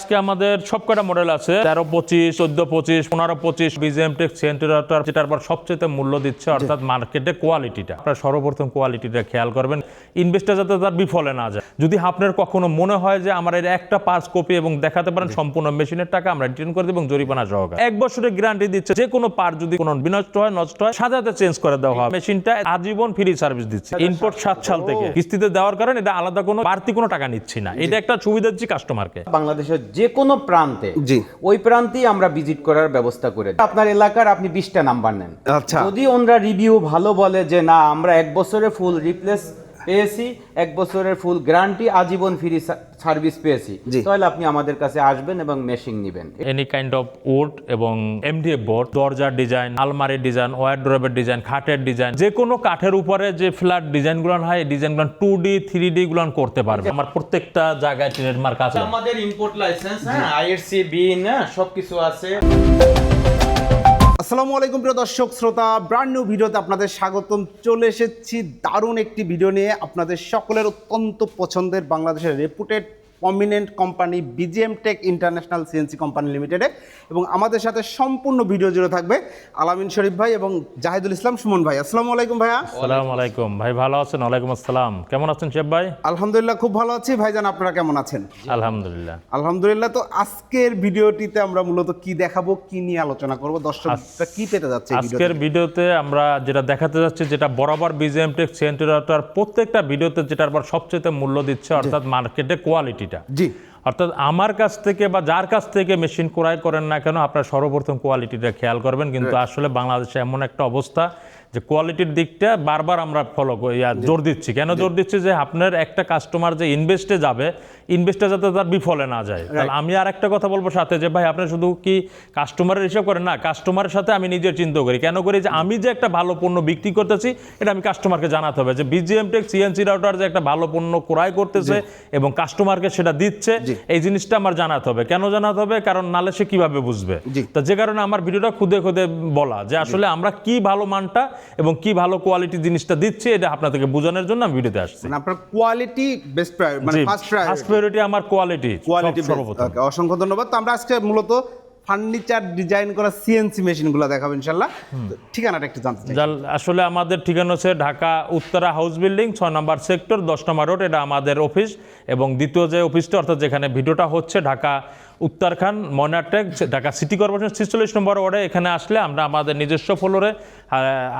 আজকে আমাদের সব কটা মডেল আছে। তেরো পঁচিশ চোদ্দ পঁচিশ পনেরো পঁচিশ বিজিএম টেক সেন্টিমিটার যেটার পর সবচেয়ে মূল্য দিচ্ছে অর্থাৎ মার্কেটে কোয়ালিটিটা আপনারা সর্বপ্রথম কোয়ালিটিটা খেয়াল করবেন। ইনভেস্টার যাতে তার বিফলে না যায়। যদি আপনার কখনো মনে হয় যে আমার এর একটা পার্স কপি এবং দেখাতে পারেন সম্পূর্ণ মেশিনের টাকা আমরা রিটার্ন করে দেব এবং জরিমানা সহকারে। এক বছরের গ্যারান্টি দিচ্ছে যে কোনো পার্ট যদি কোনো বিনষ্ট হয় নষ্ট হয় সাথে চেঞ্জ করে দেওয়া হয় মেশিনটা আজীবন ফ্রি সার্ভিস দিচ্ছে। ইনপোর্ট সাত সাল থেকে। কিস্তিতে দেওয়ার কারণে এটা আলাদা কোনো বাড়তি কোনো টাকা নিচ্ছি না। এটা একটা সুবিধা দিচ্ছি কাস্টমারকে বাংলাদেশের যে কোনো প্রান্তে জি। ওই প্রান্তেই আমরা ভিজিট করার ব্যবস্থা করে দিই। আপনার এলাকার আপনি বিশটা নাম্বার নেন আচ্ছা। যদি ওনারা রিভিউ ভালো বলে যে না আমরা এক বছরে ফুল রিপ্লেস পেয়েছি এক বছরের ফুল গ্যারান্টি আজীবন ফ্রি সার্ভিস পেয়েছি। তাহলে আপনি আমাদের কাছে আসবেন এবং মেশিং নেবেন। এনি কাইন্ড অফ উড এবং এমডিএফ বোর্ড দরজার ডিজাইন আলমারির ডিজাইন ওয়ারড্রোবের ডিজাইন খাটের ডিজাইন যে কোনো কাঠের উপরে যে ফ্ল্যাট ডিজাইনগুলো হয় ডিজাইনগুলো টু ডি থ্রি ডি গুলো করতে পারবে। আমার প্রত্যেকটা জায়গায় ট্রেডমার্ক আছে। আমাদের ইম্পোর্ট লাইসেন্স হ্যাঁ আইআরসি বিন সবকিছু আছে। আসসালামু আলাইকুম প্রিয় দর্শক, শ্রোতা ব্র্যান্ড নিউ ভিডিওতে আপনাদের স্বাগতম। চলে এসেছি দারুণ একটি ভিডিও নিয়ে। আপনাদের সকলের অত্যন্ত পছন্দের বাংলাদেশের reputed prominent company BGM tech international CNC company লিমিটেডে এবং আমাদের সাথে সম্পূর্ণ ভিডিও জুড়ে থাকবে আলামিন শরীফ ভাই এবং জাহিদুল ইসলাম সুমন ভাই। আসসালামু আলাইকুম ভাইয়া। আসসালামু আলাইকুম। ভাই ভালো আছেন? ওয়ালাইকুম আসসালাম। কেমন আছেন শেফ ভাই? আলহামদুলিল্লাহ খুব ভালো আছি। ভাইজান আপনারা কেমন আছেন? আলহামদুলিল্লাহ। আলহামদুলিল্লাহ তো আজকের ভিডিওটিতে আমরা মূলত কি দেখাবো কি নিয়ে আলোচনা করব? দর্শকরা কি পেতে যাচ্ছে? আজকের ভিডিওতে আমরা যেটা দেখাতে যাচ্ছি যেটা বরাবর বিজিএম টেক সেন্টিমিটার প্রত্যেকটা ভিডিওতে যেটার পর সবচেয়ে মূল্য দিচ্ছে অর্থাৎ মার্কেটে কোয়ালিটিটা জি। অর্থাৎ আমার কাছ থেকে বা যার কাছ থেকে মেশিন ক্রয় করেন না কেন আপনার সর্বপ্রথম কোয়ালিটিটা খেয়াল করবেন। কিন্তু আসলে বাংলাদেশে এমন একটা অবস্থা যে কোয়ালিটির দিকটা বারবার আমরা ফলো জোর দিচ্ছি। কেন জোর দিচ্ছি যে আপনার একটা কাস্টমার যে ইনভেস্টে যাবে ইনভেস্টে যাতে তার বিফলে না যায়। তাহলে আমি আর একটা কথা বলব সাথে যে ভাই আপনি শুধু কি কাস্টমারের হিসাব করেন? না কাস্টমারের সাথে আমি নিজের চিন্তা করি। কেন করি? যে আমি যে একটা ভালো পণ্য বিক্রি করতেছি এটা আমি কাস্টমারকে জানাতে হবে। যে বিজিএম টেক সিএনসি রাউটার যে একটা ভালো পণ্য ক্রয় করতেছে এবং কাস্টমারকে সেটা দিচ্ছে এই জিনিসটা আমার জানাতে হবে। কেন জানাতে হবে? কারণ নালে সে কীভাবে বুঝবে। তো যে কারণে আমার ভিডিওটা খুদে খুদে বলা যে আসলে আমরা কি ভালো মানটা এবং কি ভালো কোয়ালিটি জিনিসটা দিচ্ছি এটা আপনাদেরকে বোঝানোর জন্য আমি ভিডিওতে আসছি। মানে আপনার কোয়ালিটি বেস্ট মানে ফার্স্ট ফার্স্ট প্রায়োরিটি আমার কোয়ালিটি কোয়ালিটি সর্বপ্রথম। অসংখ্য ধন্যবাদ। তো আমরা আজকে মূলত ফার্নিচার ডিজাইন করা সিএনসি মেশিনগুলো দেখাবো ইনশাল্লাহ ঠিকানাটা একটু জানতে চাই। আসলে আমাদের ঠিকানা হচ্ছে ঢাকা উত্তরা হাউস বিল্ডিং ছয় নম্বর সেক্টর দশ নম্বর রোড এটা আমাদের অফিস এবং দ্বিতীয় যে অফিসটা অর্থাৎ যেখানে ভিডিওটা হচ্ছে ঢাকা উত্তরখান ময়নাটেক ঢাকা সিটি কর্পোরেশন ছিচল্লিশ নম্বর ওয়ার্ডে এখানে আসলে আমরা আমাদের নিজস্ব ফ্লোরে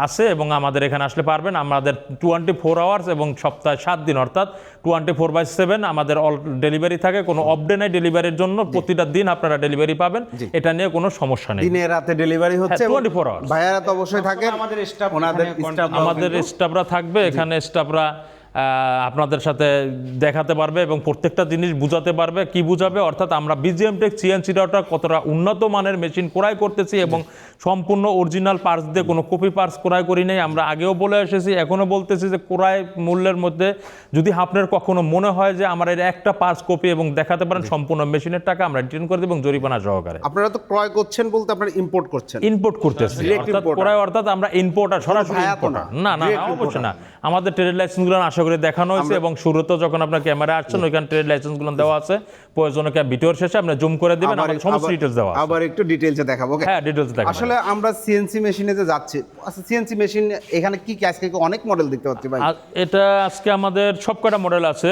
আছে এবং আমাদের এখানে আসলে পারবেন। আমাদের টোয়েন্টি ফোর আওয়ার্স এবং সপ্তাহে সাত দিন অর্থাৎ টোয়েন্টি ফোর বাই সেভেন আমাদের অল ডেলিভারি থাকে। কোনো অফডে নাই ডেলিভারির জন্য প্রতিটা দিন আপনারা ডেলিভারি পাবেন। এটা নিয়ে কোনো সমস্যা নেই। দিনে রাতে ডেলিভারি হচ্ছে হ্যাঁ, 24 hours। ভাইয়ারা তো অবশ্যই থাকে আমাদের staff আমাদের স্টাফরা থাকবে। এখানে স্টাফরা আপনাদের সাথে দেখাতে পারবে এবং প্রত্যেকটা জিনিস বুঝাতে পারবে কি বুঝাবে? অর্থাৎ আমরা বিজিএম টেক সিএনসি ডাটা কতটা উন্নত মানের মেশিন ক্রয় করতেছি এবং সম্পূর্ণ অরিজিনাল পার্টস দিয়ে কোনো কপি পার্টস ক্রয় করি নাই। আমরা আগেও বলে এসেছি এখনও বলতেছি যে ক্রয় মূল্যের মধ্যে যদি আপনার কখনো মনে হয় যে আমার এর একটা পার্টস কপি এবং দেখাতে পারেন সম্পূর্ণ মেশিনের টাকা আমরা রিটার্ন করে দেব এবং জরিমানা সহকারে। আপনারা তো ক্রয় করছেন বলতে আপনারা ইম্পোর্ট করছেন। ইনপুট করতেছি অর্থাৎ। ক্রয় অর্থাৎ আমরা ইম্পোর্টার সরাসরি। না। না অবশ্যই না। আমাদের ট্রেড লাইসেন্সগুলো আশা করি দেখানো হয়েছে এবং শুরুতে যখন আপনার ক্যামেরা আসছেন ওইখানে ট্রেড লাইসেন্সগুলো দেওয়া আছে। প্রয়োজনে ভিডিওর শেষে আপনি জুম করে দিবেন আমাদের সমস্ত ডিটেলস দেওয়া। আবার একটু ডিটেইলসে দেখাবো ওকে হ্যাঁ ডিটেলস দেখা আসলে আমরা সিএনসি মেশিনে যে যাচ্ছি আচ্ছা সিএনসি মেশিন এখানে কি কি আজকে অনেক মডেল দেখতে পাচ্ছি ভাই? এটা আজকে আমাদের সব কটা মডেল আছে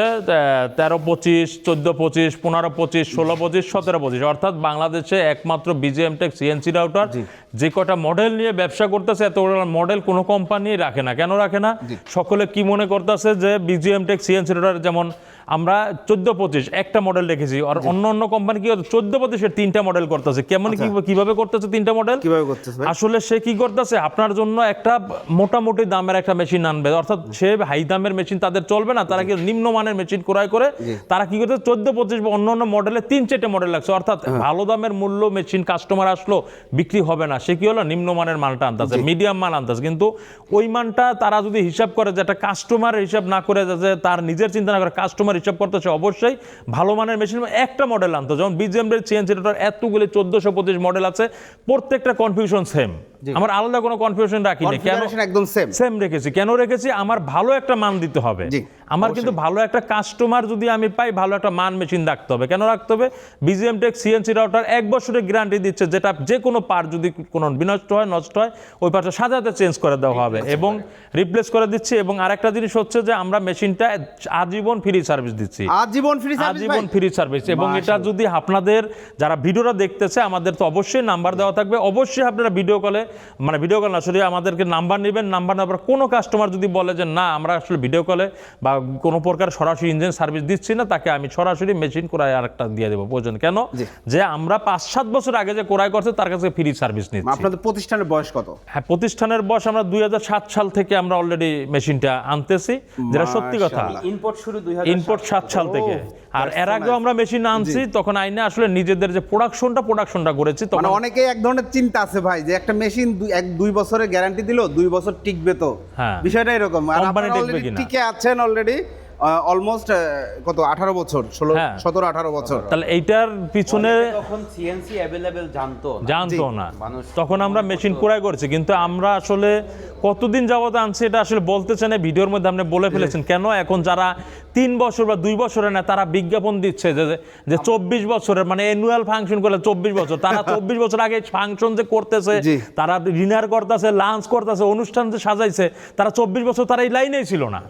তেরো পঁচিশ চোদ্দ পঁচিশ পনেরো পঁচিশ ষোলো পঁচিশ সতেরো পঁচিশ। অর্থাৎ বাংলাদেশে একমাত্র বিজিএম টেক সিএনসি রাউটার যে কটা মডেল নিয়ে ব্যবসা করতেছে এত মডেল কোনো কোম্পানি রাখে না। কেন রাখে না? সকলে কি মনে করতেছে যে বিজিএম টেক সিএনসি রাউটার যেমন আমরা চোদ্দ পঁচিশ একটা মডেল রেখেছি আর অন্য অন্য কোম্পানি কি চোদ্দ পঁচিশের তিনটা মডেল করতেছে। কেমন কি কীভাবে করতেছে তিনটা মডেল কীভাবে করতেছে আসলে সে কি করতেছে? আপনার জন্য একটা মোটামুটি দামের একটা মেশিন আনবে। অর্থাৎ সে হাই দামের মেশিন তাদের চলবে না। তারা কি নিম্নমানের মেশিন ক্রয় করে তারা কি করতে চোদ্দ পঁচিশ বা অন্য অন্য মডেলে তিন চারটে মডেল লাগছে। অর্থাৎ ভালো দামের মূল্য মেশিন কাস্টমার আসলো বিক্রি হবে না। সে কি হলো? নিম্নমানের মালটা আনতেছে মিডিয়াম মাল আনতেছে। কিন্তু ওই মানটা তারা যদি হিসাব করে যে একটা কাস্টমার হিসাব না করে যে তার নিজের চিন্তা না করে কাস্টমার হিসাব করতেছে অবশ্যই ভালো মানের মেশিন একটা মডেল আনতো যেমন বিজিএম চেঞ্জ যেটা এতগুলি চোদ্দশো পঁচিশ মডেল আছে। প্রত্যেকটা কনফিউশন সেম আমার আলাদা কোনো কনফিউশন রাখিনি। কেন? একদম সেম সেম রেখেছি। কেন রেখেছি? আমার ভালো একটা মান দিতে হবে। আমার কিন্তু ভালো একটা কাস্টমার যদি আমি পাই ভালো একটা মান মেশিন রাখতে হবে। কেন রাখতে হবে? বিজিএম টেক সিএনসি রাউটার এক বছরের গ্যারান্টি দিচ্ছে যেটা যে কোনো পার যদি কোনো বিনষ্ট হয় নষ্ট হয় ওই পার্টটা সাথে চেঞ্জ করে দেওয়া হবে এবং রিপ্লেস করে দিচ্ছি এবং আরেকটা জিনিস হচ্ছে যে আমরা মেশিনটা আজীবন ফ্রি সার্ভিস দিচ্ছি। আজীবন ফ্রি সার্ভিস আজীবন ফ্রি সার্ভিস এবং এটা যদি আপনাদের যারা ভিডিওটা দেখতেছে আমাদের তো অবশ্যই নাম্বার দেওয়া থাকবে। অবশ্যই আপনারা ভিডিও কলে মানে ভিডিও কল না সরি আমাদেরকে নাম্বার নেবেন। নাম্বার নেওয়ার কোনো কাস্টমার যদি বলে যে না আমরা আসলে ভিডিও কলে বা কোনো প্রকার সরাসরি ইঞ্জিন সার্ভিস দিচ্ছি না তাকে আমি সরাসরি মেশিন করায় আরেকটা দিয়ে দেবো। প্রয়োজন কেন? যে আমরা পাঁচ সাত বছর আগে যে কোরাই করছে তার কাছে ফ্রি সার্ভিস নিচ্ছি। আপনাদের প্রতিষ্ঠানের বয়স কত? হ্যাঁ প্রতিষ্ঠানের বয়স আমরা দুই সাল থেকে আমরা অলরেডি মেশিনটা আনতেছি যেটা সত্যি কথা। ইম্পোর্ট শুরু দুই ইম্পোর্ট সাত সাল থেকে। আর এর আগেও আমরা মেশিন আনছি তখন আইনে আসলে নিজেদের যে প্রোডাকশনটা প্রোডাকশনটা করেছি তখন মানে অনেকেই এক ধরনের চিন্তা আছে ভাই যে একটা মেশিন এক দুই বছরের গ্যারান্টি দিল দুই বছর টিকবে তো। হ্যাঁ। বিষয়টা এরকম। আর আপনারা টিকে আছেন অলরেডি অলমোস্ট কত আঠারো বছর ষোলো হ্যাঁ। সতেরো আঠারো বছর। তাহলে এইটার পিছনে তখন সিএনসি অ্যাভেলেবেল জানতো না। জানতো না। মানুষ তখন আমরা মেশিন ক্রয় করছি কিন্তু আমরা আসলে কতদিন যাবত আনছি এটা আসলে বলতে চাই এই ভিডিওর মধ্যে আপনি বলে ফেলেছেন। কেন? এখন যারা তিন বছর বা দুই বছরের না তারা বিজ্ঞাপন দিচ্ছে যে যে চব্বিশ বছরের মানে অ্যানুয়াল ফাংশন করলে চব্বিশ বছর। তারা চব্বিশ বছর আগে ফাংশন যে করতেছে তারা ডিনার করতেছে লাঞ্চ করতেছে অনুষ্ঠান যে সাজাইছে তারা চব্বিশ বছর তারা এই লাইনেই ছিল না।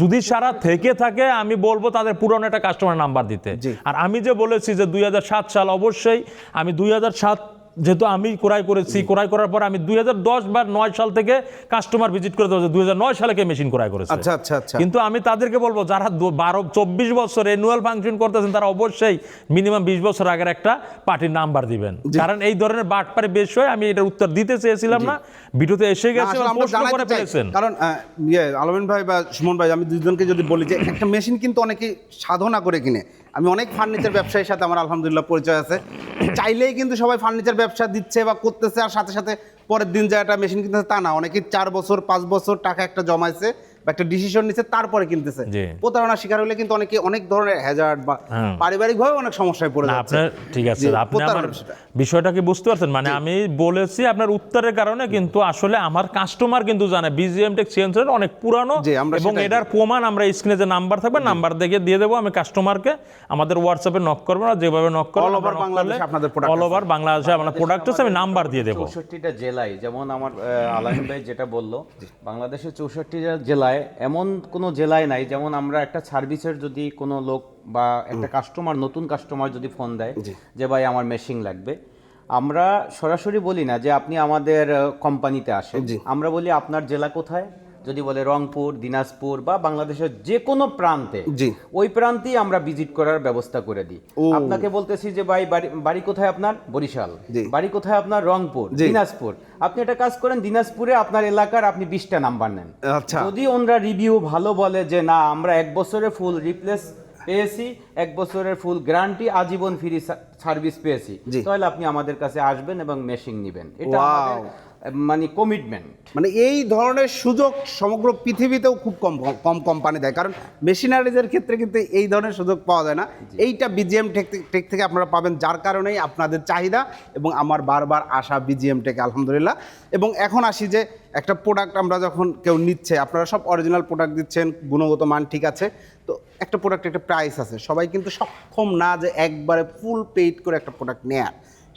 যদি সারা থেকে থাকে আমি বলব তাদের পুরনো একটা কাস্টমার নাম্বার দিতে। আর আমি যে বলেছি যে দুই হাজার সাত সাল অবশ্যই আমি দুই হাজার সাত যেহেতু আমি ক্রয় করেছি ক্রয় করার পর আমি দুই বা নয় সাল থেকে কাস্টমার ভিজিট করে দেবো দুই সালে কে মেশিন ক্রয় করেছে। আচ্ছা আচ্ছা আচ্ছা। কিন্তু আমি তাদেরকে বলব যারা বারো চব্বিশ বছর অ্যানুয়াল ফাংশন করতেছেন তারা অবশ্যই মিনিমাম বিশ বছর আগের একটা পার্টির নাম্বার দিবেন। কারণ এই ধরনের বাটপারে বেশ হয় আমি এটার উত্তর দিতে চেয়েছিলাম না ভিডিওতে এসে গেছে কারণ ইয়ে আলমিন ভাই বা সুমন ভাই আমি দুজনকে যদি বলি যে একটা মেশিন কিন্তু অনেকে সাধনা করে কিনে। আমি অনেক ফার্নিচার ব্যবসায়ীর সাথে আমার আলহামদুলিল্লাহ পরিচয় আছে। চাইলেই কিন্তু সবাই ফার্নিচার ব্যবসা দিচ্ছে বা করতেছে আর সাথে সাথে পরের দিন যা একটা মেশিন কিনতেছে তা না। অনেকে চার বছর, পাঁচ বছর টাকা একটা জমাইছে। বা একটা ডিসিশন নিচ্ছে তারপরে কিনতেছে। জি। প্রতারণার শিকার হলে কিন্তু অনেকে অনেক ধরনের হ্যাজার্ড বা হ্যাঁ। পারিবারিকভাবে অনেক সমস্যায় পড়ে যাচ্ছে। আপনার ঠিক আছে। আপনি আমার প্রতারণার বিষয়টা। বিষয়টা কি বুঝতে পারছেন? মানে আমি বলেছি আপনার উত্তরের কারণে কিন্তু আসলে আমার কাস্টমার কিন্তু জানে বিজিএম টেক সিএনসের অনেক পুরানো এবং এটার প্রমাণ আমরা স্ক্রিনে যে নাম্বার থাকবে নাম্বার দেখে দিয়ে দেবো আমি কাস্টমারকে আমাদের হোয়াটসঅ্যাপে নক করব না যেভাবে নক করব All over বাংলাদেশে আপনাদের product অল ওভার বাংলাদেশে আপনার প্রোডাক্ট আছে আমি নাম্বার দিয়ে দেবো। চৌষট্টিটা জেলায় যেমন আমার আহ, আলামিন ভাই যেটা বলল বাংলাদেশের চৌষট্টিটা জেলায় এমন কোনো জেলায় নাই যেমন আমরা একটা সার্ভিসের যদি কোনো লোক বা একটা কাস্টমার নতুন কাস্টমার যদি ফোন দেয় যে ভাই আমার মেশিন লাগবে। আমরা সরাসরি বলি না যে আপনি আমাদের কোম্পানিতে আসেন। আমরা বলি আপনার জেলা কোথায়? যদি বলে রংপুর দিনাজপুর বা বাংলাদেশের যে কোনো প্রান্তে ওই প্রান্তেই আমরা ভিজিট করার ব্যবস্থা করে দিই। আপনাকে বলতেছি যে ভাই বাড়ি কোথায় আপনার? বরিশাল। বাড়ি কোথায় আপনার? রংপুর দিনাজপুর। আপনি একটা কাজ করেন দিনাজপুরে আপনার এলাকার আপনি বিশটা নাম্বার নেন। আচ্ছা। যদি ওনরা রিভিউ ভালো বলে যে না আমরা এক বছরে ফুল রিপ্লেস পেয়েছি এক বছরের ফুল গ্যারান্টি আজীবন ফ্রি সার্ভিস পেয়েছি তাহলে আপনি আমাদের কাছে আসবেন এবং মেশিন নেবেন। এটা মানে কমিটমেন্ট মানে এই ধরনের সুযোগ সমগ্র পৃথিবীতেও খুব কম কম কোম্পানি দেয়। কারণ মেশিনারিজের ক্ষেত্রে কিন্তু এই ধরনের সুযোগ পাওয়া যায় না। এইটা বিজিএম টেক টেক থেকে আপনারা পাবেন যার কারণেই আপনাদের চাহিদা এবং আমার বারবার আসা বিজিএম টেক আলহামদুলিল্লাহ। এবং এখন আসি যে একটা প্রোডাক্ট আমরা যখন কেউ নিচ্ছে আপনারা সব অরিজিনাল প্রোডাক্ট দিচ্ছেন গুণগত মান ঠিক আছে। তো একটা প্রোডাক্ট একটা প্রাইস আছে। সবাই কিন্তু সক্ষম না যে একবারে ফুল পেইড করে একটা প্রোডাক্ট নেয়ার।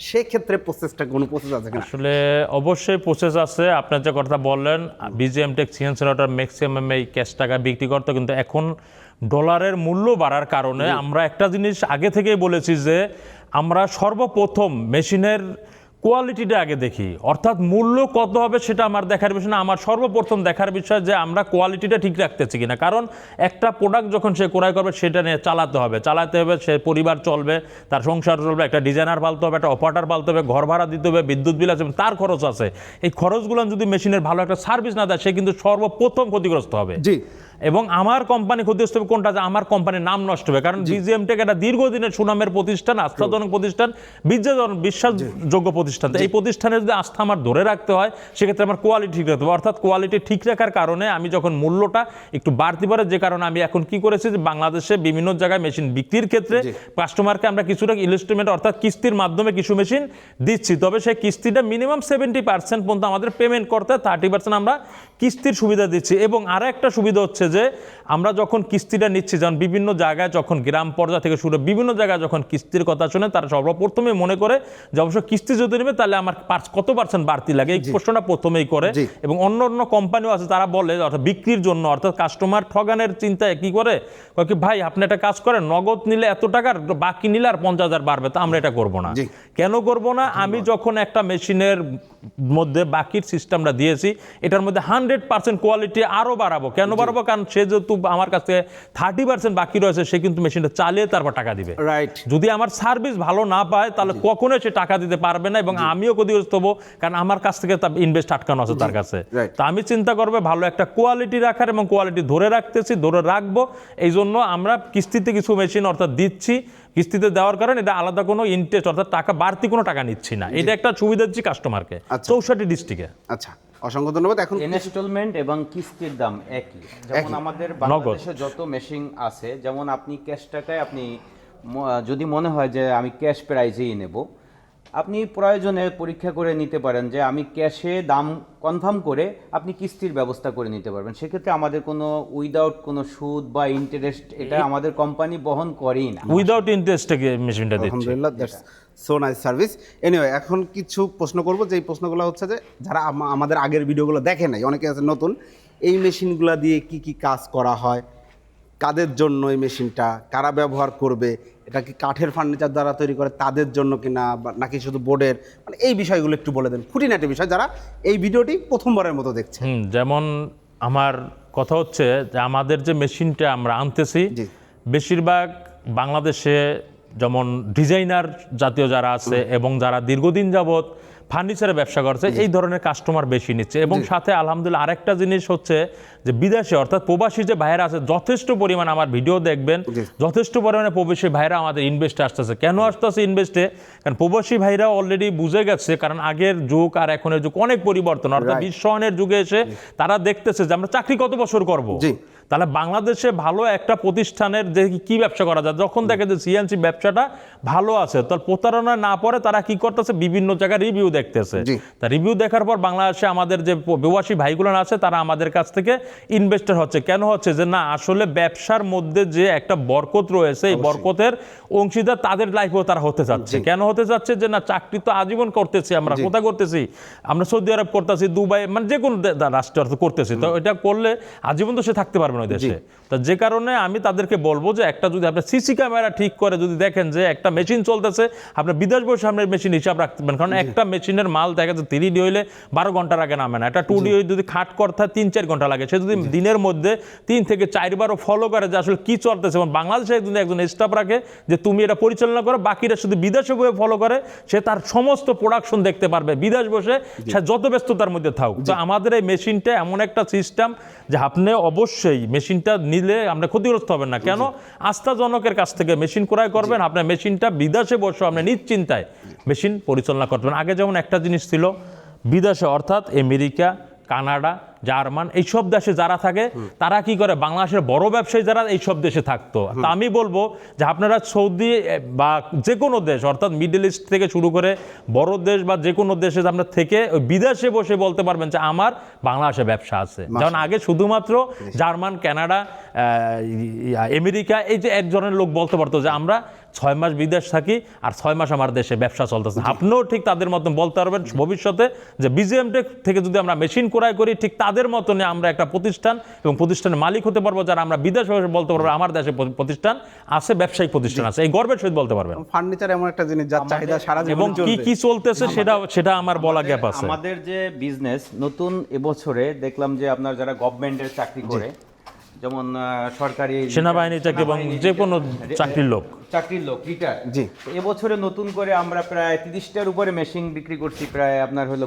সেক্ষেত্রে প্রসেসটা কোনো প্রসেস আছে আসলে অবশ্যই প্রসেস আছে। আপনার যে কথা বললেন BGM tech CNC router maximum এই ক্যাশ টাকা বিক্রি করতো কিন্তু এখন ডলারের মূল্য বাড়ার কারণে আমরা একটা জিনিস আগে থেকেই বলেছি যে আমরা সর্বপ্রথম মেশিনের কোয়ালিটিটা আগে দেখি। অর্থাৎ মূল্য কত হবে সেটা আমার দেখার বিষয় না। আমার সর্বপ্রথম দেখার বিষয় যে আমরা কোয়ালিটিটা ঠিক রাখতেছি কিনা। কারণ একটা প্রোডাক্ট যখন সে ক্রয় করবে, সেটা নিয়ে চালাতে হবে। চালাতে হবে, সে পরিবার চলবে, তার সংসার চলবে, একটা ডিজাইনার পালতে হবে, একটা অপারেটার পালতে হবে, ঘর ভাড়া দিতে হবে, বিদ্যুৎ বিল আছে তার খরচ আছে। এই খরচগুলো যদি মেশিনের ভালো একটা সার্ভিস না দেয়, সে কিন্তু সর্বপ্রথম ক্ষতিগ্রস্ত হবে। জি। এবং আমার কোম্পানি ক্ষতিগ্রস্ত হবে কোনটা? যে আমার কোম্পানির নাম নষ্ট হবে। কারণ বিজিএম টেক একটা দীর্ঘদিনের সুনামের প্রতিষ্ঠান আস্থাজনক প্রতিষ্ঠান বিশ্বাসজনক বিশ্বাসযোগ্য প্রতিষ্ঠান। এই প্রতিষ্ঠানে যদি আস্থা আমার ধরে রাখতে হয় সেক্ষেত্রে আমার কোয়ালিটি ঠিক রাখতে হবে। অর্থাৎ কোয়ালিটি ঠিক রাখার কারণে আমি যখন মূল্যটা একটু বাড়তি পারে যে কারণে আমি এখন কি করেছি যে বাংলাদেশে বিভিন্ন জায়গায় মেশিন বিক্রির ক্ষেত্রে কাস্টমারকে আমরা কিছুটা ইনভেস্টমেন্ট অর্থাৎ কিস্তির মাধ্যমে কিছু মেশিন দিচ্ছি। তবে সেই কিস্তিটা মিনিমাম সেভেন্টি পার্সেন্ট পর্যন্ত আমাদের পেমেন্ট করতে থার্টি পার্সেন্ট আমরা কিস্তির সুবিধা দিচ্ছি। এবং আরও একটা সুবিধা হচ্ছে যে আমরা যখন কিস্তিটা নিচ্ছি যেমন বিভিন্ন জায়গায় যখন গ্রাম পর্যায় থেকে শুরু বিভিন্ন জায়গায় যখন কিস্তির কথা শুনে তারা সর্বপ্রথমে মনে করে যে অবশ্য কিস্তি যদি নেবে তাহলে আমার কত পার্সেন্ট বাড়তি লাগে? এই প্রশ্নটা প্রথমেই করে এবং অন্য অন্য কোম্পানিও আছে তারা বলে অর্থাৎ বিক্রির জন্য অর্থাৎ কাস্টমার ঠগানের চিন্তায় কি করে? কি ভাই আপনি একটা কাজ করেন নগদ নিলে এত টাকার বাকি নিলে আর পঞ্চাশ হাজার বাড়বে। তা আমরা এটা করব না। কেন করব না? আমি যখন একটা মেশিনের মধ্যে বাকির সিস্টেমটা দিয়েছি এটার মধ্যে হান্ড্রেড পার্সেন্ট কোয়ালিটি আরও বাড়াবো। কেন বাড়াবো? কারণ সে যেহেতু আমার কাছে থার্টি পার্সেন্ট বাকি রয়েছে সে কিন্তু মেশিনটা চালিয়ে তারপর টাকা দিবে। রাইট যদি আমার সার্ভিস ভালো না পায় তাহলে কখনো সে টাকা দিতে পারবে না এবং আমিও ক্ষতিগ্রস্ত হব কারণ আমার কাছ থেকে তার ইনভেস্ট আটকানো আছে তার কাছে। তা আমি চিন্তা করবে ভালো একটা কোয়ালিটি রাখার এবং কোয়ালিটি ধরে রাখতেছি ধরে রাখব। এই জন্য আমরা কিস্তিতে কিছু মেশিন অর্থাৎ দিচ্ছি কিস্তিতে দেওয়ার কারণে এটা আলাদা কোনো ইন্টারেস্ট অর্থাৎ টাকা বাড়তি কোনো টাকা নিচ্ছি না। এটা একটা সুবিধা দিচ্ছি কাস্টমারকে আচ্ছা। চৌষট্টি ডিস্ট্রিক্টে আচ্ছা অসংখ্য ধন্যবাদ। এখন ইনস্টলমেন্ট এবং কিস্তির দাম একই। যেমন আমাদের বাংলাদেশে যত মেশিন আছে যেমন আপনি ক্যাশ টাকায় আপনি যদি মনে হয় যে আমি ক্যাশ প্রাইজেই নেব আপনি প্রয়োজনে পরীক্ষা করে নিতে পারেন যে আমি ক্যাশে দাম কনফার্ম করে আপনি কিস্তির ব্যবস্থা করে নিতে পারবেন। সেক্ষেত্রে আমাদের কোনো উইদাউট কোনো সুদ বা ইন্টারেস্ট এটা আমাদের কোম্পানি বহন করেই না। উইদাউট ইন্টারেস্টে মেশিনটা দিচ্ছি। আলহামদুলিল্লাহ that's so nice service anyway এখন কিছু প্রশ্ন করব যেই প্রশ্নগুলো হচ্ছে যে যারা আমাদের আগের ভিডিওগুলো দেখে নাই অনেকে আছে নতুন এই মেশিনগুলো দিয়ে কি কি কাজ করা হয় কাদের জন্য এই মেশিনটা কারা ব্যবহার করবে এটা কি কাঠের ফার্নিচার দ্বারা তৈরি করে তাদের জন্য কিনা বা নাকি শুধু বোর্ডের মানে এই বিষয়গুলো একটু বলে দেন। খুঁটিনাটি বিষয় যারা এই ভিডিওটি প্রথমবারের মতো দেখছে। যেমন আমার কথা হচ্ছে যে আমাদের যে মেশিনটা আমরা আনতেছি বেশিরভাগ বাংলাদেশে যেমন ডিজাইনার জাতীয় যারা আছে এবং যারা দীর্ঘদিন যাবৎ ফার্নিচারের ব্যবসা করছে এই ধরনের কাস্টমার বেশি নিচ্ছে। এবং সাথে আলহামদুলিল্লাহ আরেকটা জিনিস হচ্ছে যে বিদেশে অর্থাৎ প্রবাসী যে ভাইয়েরা আছে যথেষ্ট পরিমাণ আমার ভিডিও দেখবেন যথেষ্ট পরিমাণে প্রবাসী ভাইরা আমাদের ইনভেস্টে আসতেছে। কেন আসতেছে ইনভেস্টে কারণ প্রবাসী ভাইরা অলরেডি বুঝে গেছে কারণ আগের যুগ আর এখনের যুগ অনেক পরিবর্তন। অর্থাৎ. বিশ্বায়নের যুগে এসে তারা দেখতেছে যে আমরা চাকরি কত বছর করব। তাহলে বাংলাদেশে ভালো একটা প্রতিষ্ঠানের যে কি ব্যবসা করা যায়? যখন দেখে যে সিএনসি ব্যবসাটা ভালো আছে তার প্রতারণা না পড়ে তারা কি করতেছে? বিভিন্ন জায়গায় রিভিউ দেখতেছে। তা রিভিউ দেখার পর বাংলাদেশে আমাদের যে প্রবাসী ভাইগুলো আছে তারা আমাদের কাছ থেকে ইনভেস্টর হচ্ছে। কেন হচ্ছে যে না আসলে ব্যবসার মধ্যে যে একটা বরকত রয়েছে এই বরকতের অংশীদার তাদের লাইফেও তারা হতে চাচ্ছে। কেন হতে চাচ্ছে যে না চাকরি তো আজীবন করতেছি আমরা কোথায় করতেছি? আমরা সৌদি আরব করতেছি দুবাই মানে যে কোনো রাষ্ট্রে করতেছি। তো এটা করলে আজীবন তো সে থাকতে পারবে না দেশে। তো যে কারণে আমি তাদেরকে বলব যে একটা যদি আপনি সিসি ক্যামেরা ঠিক করে যদি দেখেন যে একটা মেশিন চলতেছে আপনার বিদেশ বসে আপনার মেশিন হিসাব রাখতেন কারণ একটা মেশিনের মাল দেখা যাচ্ছে থ্রি ডি হইলে বারো ঘণ্টার আগে নামে না। একটা টু ডি যদি খাট করতে তিন চার ঘণ্টা লাগে। সে যদি দিনের মধ্যে তিন থেকে চারবারও ফলো করে যে আসলে কি চলতেছে। এবং বাংলাদেশে যদি একজন স্টাফ রাখে যে তুমি এটা পরিচালনা করো বাকিরা শুধু বিদেশে বয়ে ফলো করে সে তার সমস্ত প্রোডাকশন দেখতে পারবে। বিদেশ বসে সে যত ব্যস্ততার মধ্যে থাকুক। তো আমাদের এই মেশিনটা এমন একটা সিস্টেম যে আপনি অবশ্যই মেশিনটা নিলে আমরা ক্ষতিগ্রস্ত হবেন না। কেন? আস্থাজনকের কাছ থেকে মেশিন ক্রয় করবেন আপনার মেশিনটা বিদেশে বসে আপনি নিশ্চিন্তায় মেশিন পরিচালনা করবেন। আগে যেমন একটা জিনিস ছিল বিদেশে অর্থাৎ আমেরিকা কানাডা জার্মান এইসব দেশে যারা থাকে তারা কি করে? বাংলাদেশের বড় ব্যবসায়ী যারা এইসব দেশে থাকতো। তা আমি বলব যে আপনারা সৌদি বা যে কোনো দেশ অর্থাৎ মিডল ইস্ট থেকে শুরু করে বড় দেশ বা যে কোনো দেশে আপনার থেকে বিদেশে বসে বলতে পারবেন যে আমার বাংলাদেশে ব্যবসা আছে। যেমন আগে শুধুমাত্র জার্মান কানাডা আমেরিকা এই যে এক ধরনের লোক বলতে পারতো যে আমরা ছয় মাস বিদেশ থাকি আর ছয় মাস আমার দেশে ব্যবসা চলতেছে। আপনিও ঠিক তাদের মতন বলতে পারবেন ভবিষ্যতে যে বিজিএম টেক থেকে যদি আমরা মেশিন ক্রয় করি ঠিক তাদের মতনই আমরা একটা প্রতিষ্ঠান এবং প্রতিষ্ঠানের মালিক হতে পারব যারা আমরা বিদেশ বলতে পারব আমার দেশে প্রতিষ্ঠান আছে ব্যবসায়িক প্রতিষ্ঠান আছে। এই গর্বের সহিত বলতে পারবেন। ফার্নিচার এমন একটা জিনিস যার চাহিদা সারা এবং কি কি চলতেছে সেটা সেটা আমার বলা গ্যাপ আছে। আমাদের যে বিজনেস নতুন এবছরে দেখলাম যে আপনার যারা গভর্নমেন্টের চাকরি করে যেমন সরকারি সেনাবাহিনী চাকরি এবং যে কোনো চাকরির লোক। চাকরির লোক রিটায়ার জি। এবছরে নতুন করে আমরা প্রায় তিরিশটার উপরে মেশিন বিক্রি করছি প্রায় আপনার হলো।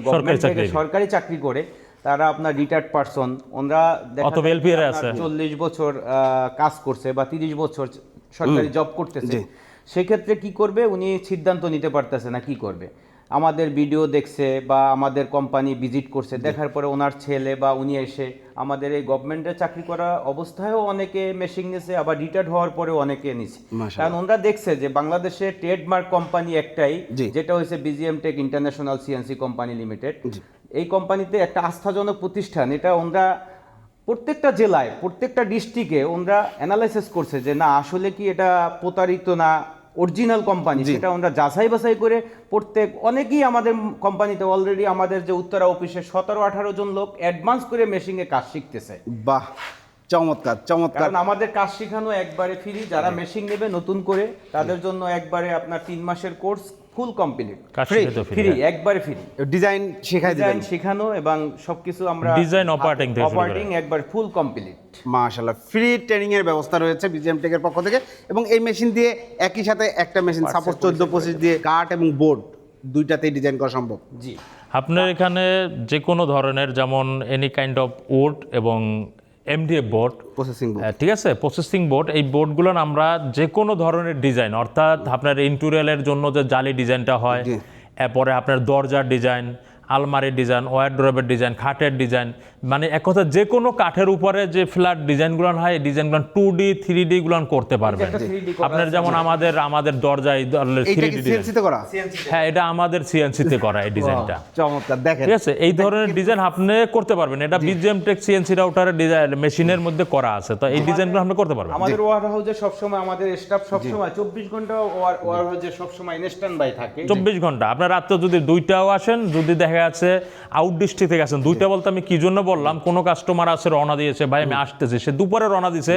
সরকারি চাকরি। করে। তারা আপনার রিটায়ার্ড পারসন ওনারা। চল্লিশ বছর আহ, কাজ করছে বা তিরিশ বছর সরকারি জব করতেছে। সেক্ষেত্রে কি করবে? উনি সিদ্ধান্ত নিতে পারতেছে না কি করবে। আমাদের ভিডিও দেখছে বা আমাদের কোম্পানি ভিজিট করছে দেখার পরে ওনার ছেলে বা উনি এসে আমাদের এই গভর্নমেন্টের চাকরি করা অবস্থায়ও অনেকে মেশিন নিছে আবার রিটায়ার্ড হওয়ার পরেও অনেকে নিছে। কারণ ওনারা দেখছে যে বাংলাদেশে ট্রেডমার্ক কোম্পানি একটাই। যেটা হয়েছে BGM tech international CNC company limited এই কোম্পানিতে একটা আস্থাজনক প্রতিষ্ঠান এটা ওনারা প্রত্যেকটা জেলায় প্রত্যেকটা ডিস্ট্রিক্টে ওনারা অ্যানালাইসিস করছে যে না আসলে কি এটা প্রতারিত না? অরিজিনাল কোম্পানি সেটা আমরা যাচাই বাছাই করে প্রত্যেক অনেকেই আমাদের কোম্পানিতে অলরেডি আমাদের যে উত্তরা অফিসে সতেরো আঠারো জন লোক অ্যাডভান্স করে মেশিনে কাজ শিখতেছে। বাহ চমৎকার চমৎকার। কারণ আমাদের কাজ শেখানো একবারে ফ্রি যারা মেশিন নেবে নতুন করে তাদের জন্য একবারে আপনার তিন মাসের কোর্স ফুল কমপ্লিট। ফ্রি একবারে ফ্রি ডিজাইন শেখাই দিবেন। ডিজাইন শেখানো এবং সবকিছু আমরা ডিজাইন থেকে অপারেটিং একবার ফুল কমপ্লিট মাশাআল্লাহ ফ্রি ট্রেনিং এর ব্যবস্থা রয়েছে বিজিএম টেকের পক্ষ থেকে এবং এই মেশিন দিয়ে একই সাথে একটা মেশিন সাপোজ চোদ্দ পঁচিশ দিয়ে কাঠ এবং বোর্ড দুইটাতেই ডিজাইন করা সম্ভব। জি। আপনার এখানে যে কোনো ধরনের যেমন এনি কাইন্ড অফ উড এবং এমডিএফ বোর্ড প্রসেসিং বোর্ড ঠিক আছে? প্রসেসিং বোর্ড এই বোর্ডগুলো আমরা যে কোনো ধরনের ডিজাইন অর্থাৎ আপনার ইন্টুরিয়ালের জন্য যে জালি ডিজাইনটা হয় এরপরে আপনার দরজার ডিজাইন আলমারির ডিজাইন ওয়ার ড্রবের ডিজাইন খাটের ডিজাইন মানে এক কথা যে কোনো কাঠের উপরে যে ফ্ল্যাট ডিজাইনগুলো হয় ডিজাইনগুলো টু ডি থ্রি ডি গুলো করতে পারবেন। একটা 3D করা আপনার যেমন আমাদের আমাদের দরজায় থ্রি ডি সিএনসি তে করা? হ্যাঁ এটা আমাদের সিএনসিতে করা এই ডিজাইনটা চমৎকার দেখেন। ঠিক আছে? এই ধরনের ডিজাইন আপনি করতে পারবেন। এটা বিজিএম টেক সিএনসি রাউটারের ডিজাইন মেশিনের মধ্যে করা আছে। তো এই ডিজাইনগুলো আপনি করতে পারবেন। আমাদের ওয়ার হাউসে সবসময় আমাদের স্টাফ সবসময় চব্বিশ ঘণ্টা ওয়ার ওয়ার হাউসে সবসময় ইনস্ট্যান্ট বাই থাকে। চব্বিশ ঘণ্টা। আপনার রাত্রে যদি দুইটাও আসেন যদি দেখা যাচ্ছে আউট ডিস্ট্রিক্ট থেকে আসেন দুইটা বলতে আমি কি জন্য বললাম কোনো কাস্টমার আছে রওনা দিয়েছে ভাই আমি আসতেছি। সে দুপুরে রওনা দিয়েছে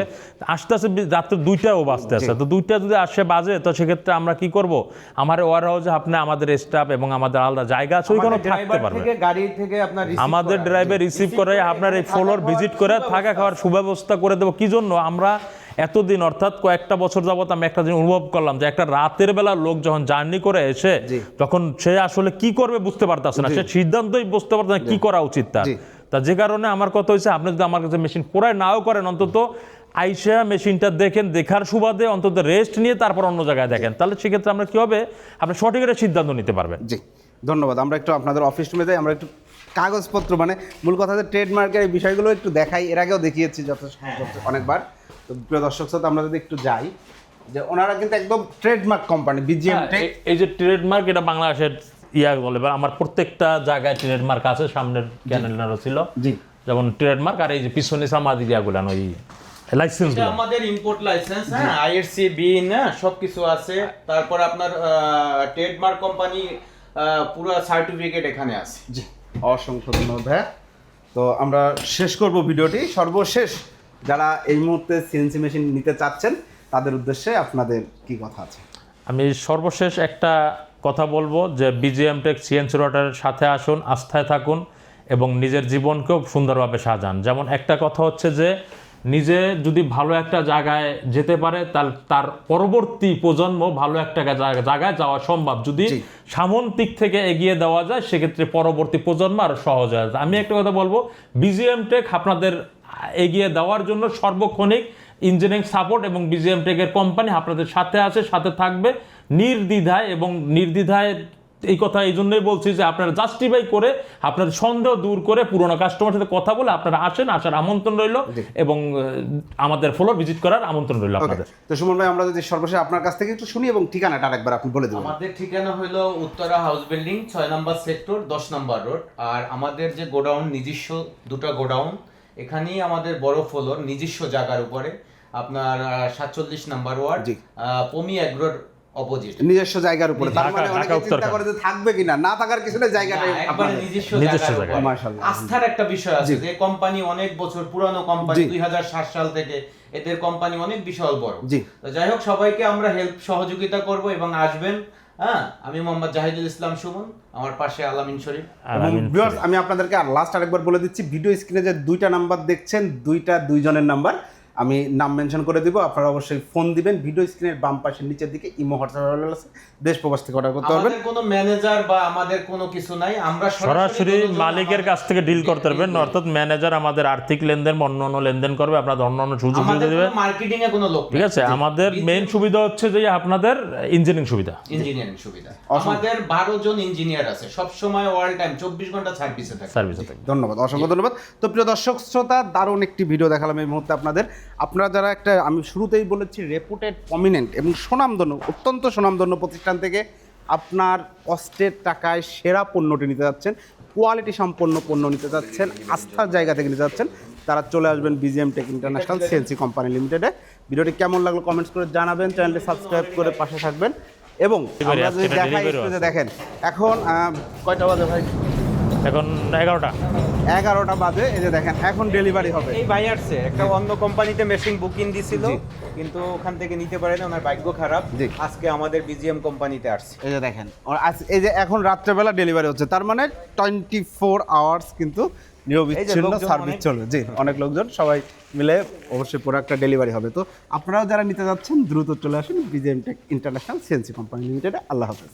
আসতেছে বি- রাত্রে দুইটাও বাজতে আছে। তো দুইটা যদি আসে বাজে তো সেক্ষেত্রে আমরা কি করব? আমার ওয়ার হাউসে আপনি আমাদের স্টাফ এবং আমাদের আলাদা জায়গা আছে ওইখানে থাকতে পারবে। গাড়ি থেকে আপনার আমাদের ড্রাইভার রিসিভ করে আপনার এই ফ্লোর ভিজিট করে থাকা খাওয়ার সুব্যবস্থা করে দেবো। কি জন্য? আমরা এতদিন অর্থাৎ কয়েকটা বছর যাবত আমি একটা জিনিস অনুভব করলাম যে একটা রাতের বেলা লোক যখন জার্নি করে এসে তখন সে আসলে কি করবে বুঝতে পারতেছে না। সে সিদ্ধান্তই বুঝতে পারছে না কি করা উচিত তার। তা যে কারণে আমার কথা হয়েছে আপনি যদি আমার কাছে মেশিন কোরায় নাও করেন অন্তত আইসা মেশিনটা দেখেন দেখার সুবাদে অন্তত রেস্ট নিয়ে তারপর অন্য জায়গায় দেখেন। তাহলে সেক্ষেত্রে আমরা কী হবে? আপনি সঠিক একটা সিদ্ধান্ত নিতে পারবেন। জি ধন্যবাদ। আমরা একটু আপনাদের অফিস রুমে যাই আমরা একটু কাগজপত্র মানে মূল কথা যে ট্রেডমার্কের এই বিষয়গুলো একটু দেখাই। এর আগেও দেখিয়েছি যথেষ্ট যথেষ্ট অনেকবার। তো প্রিয় দর্শক শ্রোতা আমরা যদি একটু যাই যে ওনারা কিন্তু একদম ট্রেডমার্ক কোম্পানি বিজিএম হ্যাঁ, এই- এই যে ট্রেডমার্ক এটা বাংলাদেশের ইয়া বলে আমার প্রত্যেকটা জায়গায় ট্রেডমার্ক আছে সামনের ক্যানেলারও ছিল। জি। যেমন ট্রেডমার্ক আর এই যে পিছনে সামাদি ইয়াগুলো ওই লাইসেন্স আমাদের ইম্পোর্ট লাইসেন্স হ্যাঁ আইআরসি বিন হ্যাঁ সবকিছু আছে। তারপর আপনার ট্রেডমার্ক কোম্পানি পুরো সার্টিফিকেট এখানে আছে। জি। অসংখ্য ধন্যবাদ। তো আমরা শেষ করব ভিডিওটি। সর্বশেষ যারা এই মুহূর্তে সিএনসি মেশিন নিতে চাচ্ছেন তাদের উদ্দেশ্যে আপনাদের কি কথা আছে? আমি সর্বশেষ একটা কথা বলব যে বিজিএম টেক সিএনসি রটারের সাথে আসুন আস্থায় থাকুন এবং নিজের জীবনকেও সুন্দরভাবে সাজান। যেমন একটা কথা হচ্ছে যে নিজে যদি ভালো একটা জায়গায় যেতে পারে তার তার পরবর্তী প্রজন্ম ভালো একটা জায়গায় যাওয়া সম্ভব। যদি। সামন্তিক থেকে এগিয়ে দেওয়া যায় সেক্ষেত্রে পরবর্তী প্রজন্ম আরও সহজ হয় আমি একটা কথা বলব বিজিএম টেক আপনাদের এগিয়ে দেওয়ার জন্য সর্বক্ষণিক ইঞ্জিনিয়ারিং সাপোর্ট এবং বিজিএম টেকের কোম্পানি আপনাদের সাথে আছে সাথে থাকবে। নির্দ্বিধায় এবং নির্দ্বিধায় এই কথা এই জন্যই বলছি যে আপনারা জাস্টিফাই করে আপনার সন্দেহ দূর করে পুরোনো কাস্টমার সাথে কথা বলে আপনারা আসেন আসার আমন্ত্রণ রইল এবং আমাদের ফ্লোর ভিজিট করার আমন্ত্রণ রইল আপনাদের। তো সুমন ভাই আমরা যদি সর্বশেষ আপনার কাছ থেকে একটু শুনি এবং ঠিকানাটা আরেকবার আপনি বলে দেবেন। আমাদের ঠিকানা হলো উত্তরা হাউস বিল্ডিং ছয় নম্বর সেক্টর দশ নম্বর রোড আর আমাদের যে গোডাউন নিজস্ব দুটো গোডাউন এখানেই আমাদের বড় ফ্লোর নিজস্ব জায়গার উপরে। আপনার সাতচল্লিশ নাম্বার ওয়ার্ড। পমি অ্যাগ্রোর অপোজিট নিজস্ব জায়গার উপরে তার মানে অনেকে চিন্তা করে যে থাকবে কিনা না থাকার কিছু না আপনাদের। নিজস্ব জায়গা। মাশাআল্লাহ। আস্থার একটা বিষয় আছে যে কোম্পানি অনেক বছর পুরানো কোম্পানি জি। দুই সাল থেকে এদের কোম্পানি অনেক বিশাল বড় জি। তো যাই হোক সবাইকে আমরা হেল্প সহযোগিতা করব এবং আসবেন হ্যাঁ আমি মোহাম্মদ জাহিদুল ইসলাম সুমন আমার পাশে আলামিন শরীফ আমি আমি আপনাদেরকে আর লাস্ট আরেকবার বলে দিচ্ছি ভিডিও স্ক্রিনে যে দুইটা নাম্বার দেখছেন দুইটা দুইজনের নাম্বার আমি নাম মেনশন করে দিব আপনারা অবশ্যই ফোন দিবেন। ভিডিও স্ক্রিনের বাম পাশের নিচের দিকে ইমো হোয়াটসঅ্যাপ আছে। দেশ প্রবাস থেকে অর্ডার করতে পারবেন। আমাদের কোনো ম্যানেজার বা আমাদের কোনো কিছু নাই আমরা সরাসরি মালিকের কাছ থেকে ডিল করতে পারবেন। অর্থাৎ ম্যানেজার আমাদের আর্থিক লেনদেন অন্য অন্য লেনদেন করবে আপনাদের অন্য অন্য সুযোগ সুবিধা আমাদের দেবে। মার্কেটিং এ কোনো লোক ঠিক আছে আমাদের মেইন সুবিধা হচ্ছে যে আপনাদের ইঞ্জিনিয়ারিং সুবিধা। ইঞ্জিনিয়ারিং সুবিধা। আমাদের বারো জন ইঞ্জিনিয়ার আছে সব সময় অল টাইম চব্বিশ ঘণ্টা সার্ভিসে থাকে। সার্ভিসে থাকে। ধন্যবাদ অসংখ্য ধন্যবাদ। তো প্রিয় দর্শক শ্রোতা দারুণ একটি ভিডিও দেখালাম এই মুহূর্তে আপনাদের। আপনারা যারা একটা আমি শুরুতেই বলেছি রেপুটেড প্রমিনেন্ট এবং সুনামধন্য অত্যন্ত সুনামধন্য প্রতিষ্ঠান থেকে আপনার কষ্টের টাকায় সেরা পণ্যটি নিতে যাচ্ছেন কোয়ালিটি সম্পন্ন পণ্য নিতে যাচ্ছেন আস্থার জায়গা থেকে নিতে যাচ্ছেন তারা চলে আসবেন BGM tech international CNC company লিমিটেডে ভিডিওটি কেমন লাগল কমেন্টস করে জানাবেন চ্যানেলটি সাবস্ক্রাইব করে পাশে থাকবেন এবং আমরা যদি দেখাই। দেখেন এখন কয়টা বাজে ভাই? এখন এগারোটা। এগারোটা বাজে এই যে দেখেন এখন ডেলিভারি হবে। এই ভাই আসছে। একটা অন্য কোম্পানিতে মেশিন বুকিং দিছিল কিন্তু ওখান থেকে নিতে পারে না ওনার ভাগ্য খারাপ। আজকে আমাদের বিজিএম কোম্পানিতে আসছে। এই যে দেখেন এই যে এখন রাত্রেবেলা ডেলিভারি হচ্ছে তার মানে টোয়েন্টি ফোর আওয়ার্স কিন্তু নিরবিচ্ছিন্ন সার্ভিস অনেক- চলবে জি অনেক লোকজন সবাই মিলে অবশ্যই প্রোডাক্টটা ডেলিভারি হবে। তো আপনারাও যারা নিতে যাচ্ছেন দ্রুত চলে আসুন BGM tech international CNC company লিমিটেডে আল্লাহ হাফেজ।